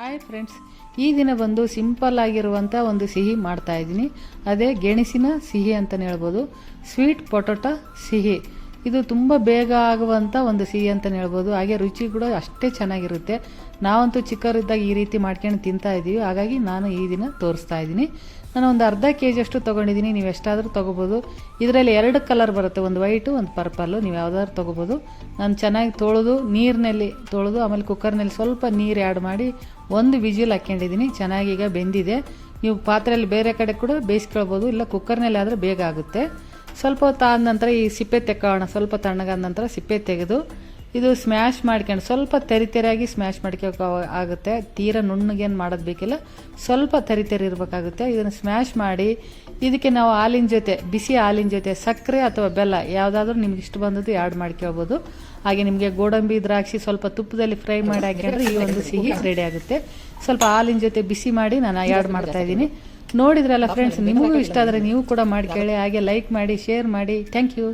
Hi friends ಈ ದಿನ ಬಂದು ಸಿಂಪಲ್ ಆಗಿರುವಂಥ ಒಂದು ಸಿಹಿ ಮಾಡ್ತಾ ಇದ್ದೀನಿ. ಅದೇ ಗೆಣಸಿನ ಸಿಹಿ ಅಂತಲೇ ಹೇಳ್ಬೋದು. ಸ್ವೀಟ್ ಪೊಟೊಟೊ ಸಿಹಿ. ಇದು ತುಂಬ ಬೇಗ ಆಗುವಂಥ ಒಂದು ಸಿಹಿ ಅಂತಲೇ ಹೇಳ್ಬೋದು. ಹಾಗೆ ರುಚಿ ಕೂಡ ಅಷ್ಟೇ ಚೆನ್ನಾಗಿರುತ್ತೆ. ನಾವಂತೂ ಚಿಕ್ಕವರಿದ್ದಾಗ ಈ ರೀತಿ ಮಾಡ್ಕೊಂಡು ತಿಂತಾ ಇದ್ದೀವಿ ಹಾಗಾಗಿ ನಾನು ಈ ದಿನ ತೋರಿಸ್ತಾ ಇದ್ದೀನಿ ನಾನು ಒಂದು ಅರ್ಧ ಕೆ ಜಿಯಷ್ಟು ತೊಗೊಂಡಿದ್ದೀನಿ ನೀವು ಎಷ್ಟಾದರೂ ತೊಗೋಬೋದು. ಇದರಲ್ಲಿ ಎರಡು ಕಲರ್ ಬರುತ್ತೆ. ಒಂದು ವೈಟು, ಒಂದು ಪರ್ಪಲ್ಲು. ನೀವು ಯಾವುದಾದ್ರು ತೊಗೋಬೋದು. ನಾನು ಚೆನ್ನಾಗಿ ತೊಳೆದು ನೀರಿನಲ್ಲಿ ತೊಳೆದು, ಆಮೇಲೆ ಕುಕ್ಕರ್ನಲ್ಲಿ ಸ್ವಲ್ಪ ನೀರು ಆ್ಯಡ್ ಮಾಡಿ ಒಂದು ವಿಜಿಲ್ ಹಾಕ್ಕೊಂಡಿದ್ದೀನಿ ಚೆನ್ನಾಗಿ ಈಗ ಬೆಂದಿದೆ. ನೀವು ಪಾತ್ರೆಯಲ್ಲಿ ಬೇರೆ ಕಡೆ ಕೂಡ ಬೇಯಿಸ್ಕೊಳ್ಬೋದು. ಇಲ್ಲ ಕುಕ್ಕರ್ನಲ್ಲಿ ಆದರೆ ಬೇಗ ಆಗುತ್ತೆ. ಸ್ವಲ್ಪ ಹೊತ್ತು ಆದ ನಂತರ ಈ ಸಿಪ್ಪೆ ತೆಕ್ಕೋಣ ಸ್ವಲ್ಪ ತಣ್ಣಗಾದ ನಂತರ ಸಿಪ್ಪೆ ತೆಗೆದು ಇದು ಸ್ಮ್ಯಾಶ್ ಮಾಡ್ಕೊಂಡು ಸ್ವಲ್ಪ ತೆರಿ ತೆರಿಯಾಗಿ ಸ್ಮ್ಯಾಶ್ ಮಾಡ್ಕೋಕೆ ಆಗುತ್ತೆ. ತೀರಾ ನುಣ್ಣಗೇನು ಮಾಡೋದು ಬೇಕಿಲ್ಲ. ಸ್ವಲ್ಪ ತೆರಿ ತೆರಿ ಇರಬೇಕಾಗುತ್ತೆ. ಇದನ್ನು ಸ್ಮ್ಯಾಶ್ ಮಾಡಿ ಇದಕ್ಕೆ ನಾವು ಹಾಲಿನ ಜೊತೆ, ಬಿಸಿ ಹಾಲಿನ ಜೊತೆ, ಸಕ್ಕರೆ ಅಥವಾ ಬೆಲ್ಲ ಯಾವುದಾದ್ರೂ ನಿಮ್ಗೆ ಇಷ್ಟ ಬಂದದ್ದು ಆ್ಯಡ್ ಮಾಡ್ಕೋಬೋದು. ಹಾಗೆ ನಿಮಗೆ ಗೋಡಂಬಿ, ದ್ರಾಕ್ಷಿ ಸ್ವಲ್ಪ ತುಪ್ಪದಲ್ಲಿ ಫ್ರೈ ಮಾಡಿ ಹಾಕಿದ್ರೆ ಈ ಒಂದು ಸಿಹಿ ರೆಡಿ ಆಗುತ್ತೆ. ಸ್ವಲ್ಪ ಹಾಲಿನ ಜೊತೆ ಬಿಸಿ ಮಾಡಿ ನಾನು ಆ್ಯಡ್ ಮಾಡ್ತಾ ಇದ್ದೀನಿ. ನೋಡಿದ್ರಲ್ಲ ಫ್ರೆಂಡ್ಸ್ ನಿಮಗೂ ಇಷ್ಟ ಆದರೆ ನೀವು ಕೂಡ ಮಾಡ್ಕೊಳ್ಳಿ ಹಾಗೆ ಲೈಕ್ ಮಾಡಿ ಶೇರ್ ಮಾಡಿ. Thank you